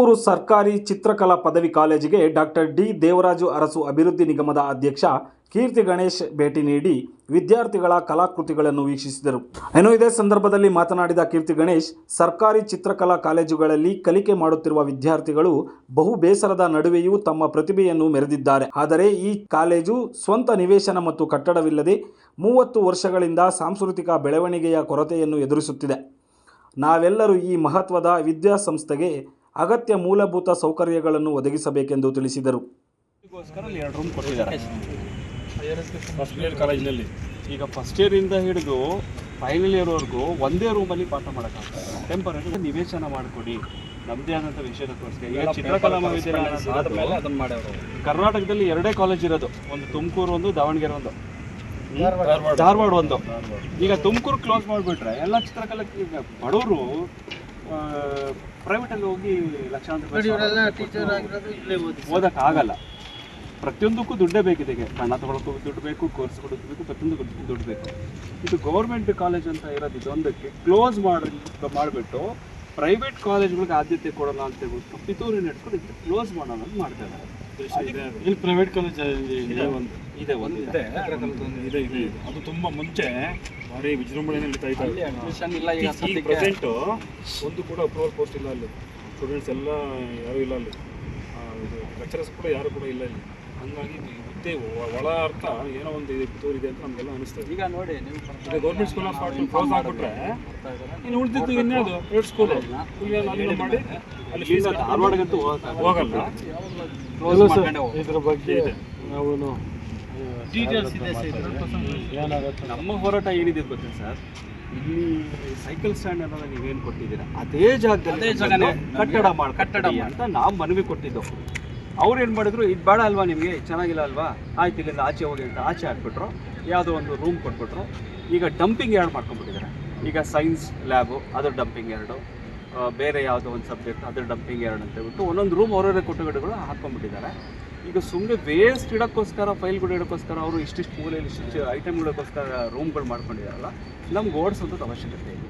ತುಮಕೂರು ಸರ್ಕಾರಿ ಚಿತ್ರಕಲಾ ಪದವಿ ಕಾಲೇಜಿಗೆ ಡಾಕ್ಟರ್ ಡಿ ದೇವರಾಜು ಅರಸು ಅಭಿವೃದ್ಧಿ ನಿಗಮದ ಅಧ್ಯಕ್ಷ ಕೀರ್ತಿ ಗಣೇಶ್ ಭೇಟಿ ನೀಡಿ ವಿದ್ಯಾರ್ಥಿಗಳ ಕಲಾಕೃತಿಗಳನ್ನು ವೀಕ್ಷಿಸಿದರು. ಏನೋ ಇದೇ ಸಂದರ್ಭದಲ್ಲಿ ಮಾತನಾಡಿದ ಕೀರ್ತಿ ಗಣೇಶ್, ಸರ್ಕಾರಿ ಚಿತ್ರಕಲಾ ಕಾಲೇಜುಗಳಲ್ಲಿ ಕಲಿಕೆ ಮಾಡುತ್ತಿರುವ ವಿದ್ಯಾರ್ಥಿಗಳು ಬಹು ಬೇಸರದ ನಡುವೆಯೂ ತಮ್ಮ ಪ್ರತಿಭೆಯನ್ನು ಮೆರೆದಿದ್ದಾರೆ. ಆದರೆ ಈ ಕಾಲೇಜು ಸ್ವಂತ ನಿವೇಶನ ಮತ್ತು ಕಟ್ಟಡವಿಲ್ಲದೆ ಮೂವತ್ತು ವರ್ಷಗಳಿಂದ ಸಾಂಸ್ಕೃತಿಕ ಬೆಳವಣಿಗೆಯ ಕೊರತೆಯನ್ನು ಎದುರಿಸುತ್ತಿದೆ. ನಾವೆಲ್ಲರೂ ಈ ಮಹತ್ವದ ವಿದ್ಯಾಸಂಸ್ಥೆಗೆ ಅಗತ್ಯ ಮೂಲಭೂತ ಸೌಕರ್ಯಗಳನ್ನು ಒದಗಿಸಬೇಕೆಂದು ತಿಳಿಸಿದರು. ಗೋಸ್ಕರ ಎರಡು ರೂಮ್ ಕೊಟ್ಟಿದ್ದಾರೆ. ಫಸ್ಟ್ ಇಯರ್ ಕಾಲೇಜಿನಲ್ಲಿ ಈಗ ಫಸ್ಟ್ ಇಯರಿಂದ ಹಿಡಿದು ಫೈನಲ್ ಇಯರ್ವರೆಗೂ ಒಂದೇ ರೂಮಲ್ಲಿ ಪಾಠ ಮಾಡೋಕ್ಕಾಗ್ತದೆ. ಟೆಂಪರರಿ ನಿವೇಶನ ಮಾಡಿಕೊಡಿ. ನಮ್ಮದೇ ಆದಂಥ ವಿಷಯದಕ್ಕೋಸ್ಕರ ಈಗ ಚಿತ್ರಕಲಾ ಮಹಾವಿದ್ಯಾಲಯ ಕರ್ನಾಟಕದಲ್ಲಿ ಎರಡೇ ಕಾಲೇಜ್ ಇರೋದು. ಒಂದು ತುಮಕೂರು ಒಂದು ದಾವಣಗೆರೆ ಒಂದು? ಧಾರವಾಡ. ಒಂದು. ಈಗ ತುಮಕೂರು ಕ್ಲೋಸ್ ಮಾಡಿಬಿಟ್ರೆ ಎಲ್ಲ ಚಿತ್ರಕಲಾ ಬಡವರು ಪ್ರೈವೇಟಲ್ಲಿ ಹೋಗಿ ಲಕ್ಷಾಂತರ ರೂಪಾಯಿ ಓದಕ್ಕೆ ಆಗಲ್ಲ ಪ್ರತಿಯೊಂದಕ್ಕೂ ದುಡ್ಡೇ ಬೇಕಿದೆ ಹಣ ಕಣ್ಣ ತಗೊಳಕ್ಕೂ ದುಡ್ಡು ಬೇಕು ಕೋರ್ಸ್ ಕೊಡೋದು ಬೇಕು ಪ್ರತಿಯೊಂದಕ್ಕೂ ದುಡ್ಡು ಬೇಕು. ಇದು ಗೌರ್ಮೆಂಟ್ ಕಾಲೇಜ್ ಅಂತ ಇರೋದು ಇದೊಂದಕ್ಕೆ ಕ್ಲೋಸ್ ಮಾಡಿ ಮಾಡಿಬಿಟ್ಟು ಪ್ರೈವೇಟ್ ಕಾಲೇಜ್ಗಳಿಗೆ ಆದ್ಯತೆ ಕೊಡೋಣ ಅಂತ ಹೇಳ್ಬಿಟ್ಟು ಪಿತೂರಿ ನಡ್ಕೊಂಡು ಇದು ಕ್ಲೋಸ್ ಮಾಡೋಣ ಅಂತ ಮಾಡ್ತಾ ಇದ್ದಾರೆ. ಇಲ್ಲಿ ಪ್ರೈವೇಟ್ ಕಾಲೇಜ್ ಇದೆ ಒಂದು. ಇದೆ ಒಂದು. ಇದೆ. ಇದೆ ಇದೆ. ಅದು ತುಂಬಾ ಮುಂಚೆ ಭಾರಿ ವಿಜೃಂಭಣೆ ನಡೀತಾ ಇತ್ತು. ಈಗ ಪ್ರೆಸೆಂಟ್ ಒಂದು ಕೂಡ ಅಪ್ರೂವಲ್ ಪೋಸ್ಟ್ ಇಲ್ಲ ಅಲ್ಲಿ. ಸ್ಟೂಡೆಂಟ್ಸ್ ಎಲ್ಲ ಯಾರು ಇಲ್ಲ ಅಲ್ಲಿ. ಲೆಕ್ಚರರ್ಸ್ ಕೂಡ ಯಾರು ಕೂಡ ಇಲ್ಲ ಇಲ್ಲಿ. ಹಂಗಾಗಿ ಹುದ್ದೆ ಒ- ಒಳ ಅರ್ಥ ಏನೋ ಒಂದು ಇದೆ ತೋರಿದೆ ಅಂತ ನಮಗೆಲ್ಲ ಅನಿಸ್ತದೆ. ಈಗ ನೋಡಿ ನೀವು government school of art close ಆಗ್ಬಿಟ್ರೆ ಇನ್ನು ಉಳಿದಿದ್ದು ಇನ್ನೇ ಪ್ರೈವೇಟ್ ಸ್ಕೂಲ್ ಅದನ್ನ ಮಾಡಿ ಅಲ್ಲಿ ಧಾರವಾಡಗಂತೂ. ಹೋಗಲ್ಲ. ಇದ್ರ ಬಗ್ಗೆ ನಾವು ಡೀಟೇಲ್ಸ್ ಇದೆ ನಮ್ಮ ಹೋರಾಟ ಏನಿದೆ ಗೊತ್ತಾ ಸರ್ ಇಲ್ಲಿ ಸೈಕಲ್ ಸ್ಟ್ಯಾಂಡ್ ಅನ್ನೋದು ನೀವೇನು ಕೊಟ್ಟಿದ್ದೀರಾ? ಅದೇ ಜಾಗದಲ್ಲಿ ಅದೇ ಜಾಗನೇ ನಮ್ಗೊಂದು ಕಟ್ಟಡ ಮಾಡಿ ಕಟ್ಟಡ ಅಂತ ನಾವು ಮನವಿ ಕೊಟ್ಟಿದ್ದು. ಅವ್ರು ಏನು ಮಾಡಿದ್ರು ಇದು ಬೇಡ ಅಲ್ವಾ ನಿಮಗೆ? ಚೆನ್ನಾಗಿಲ್ಲ ಅಲ್ವಾ? ಆಯ್ತು ಇಲ್ಲಿಂದ ಆಚೆ ಹೋಗಿ ಅಂತ ಆಚೆ ಹಾಕ್ಬಿಟ್ರು. ಯಾವುದೋ ಒಂದು ರೂಮ್ ಕೊಟ್ಬಿಟ್ರು. ಈಗ ಡಂಪಿಂಗ್ ಯಾರ್ಡ್ ಮಾಡ್ಕೊಂಡ್ಬಿಟ್ಟಿದ್ದಾರೆ? ಈಗ ಸೈನ್ಸ್ ಲ್ಯಾಬು ಅದು ಡಂಪಿಂಗ್ ಎರಡು. ಆ, ಬೇರೆ ಯಾವುದೋ ಒಂದು ಸಬ್ಜೆಕ್ಟ್ ಅದ್ರ ಡಂಪಿಂಗ್ ಎರಡು ಅಂತ ಹೇಳ್ಬಿಟ್ಟು ಒಂದೊಂದು ರೂಮ್ ಅವರವರೇ ಕೊಠಡಿಗಳು ಹಾಕ್ಕೊಂಡ್ಬಿಟ್ಟಿದ್ದಾರೆ. ಈಗ ಸುಮ್ಮನೆ ವೇಸ್ಟ್ ಇಡೋಕ್ಕೋಸ್ಕರ ಫೈಲ್ಗಳು ಇಡೋಕ್ಕೋಸ್ಕರ ಅವರು ಇಷ್ಟಿಷ್ಟು ಮೂಲೆಯಲ್ಲಿ ಇಷ್ಟಿಷ್ಟು ಐಟಮ್ಗಳಕ್ಕೋಸ್ಕರ ರೂಮ್ಗಳು ಮಾಡ್ಕೊಂಡಿದ್ದಾರಲ್ಲ, ನಮ್ಗೆ ಓಡಿಸೋದು ಅವಶ್ಯಕತೆ ಇದೆ.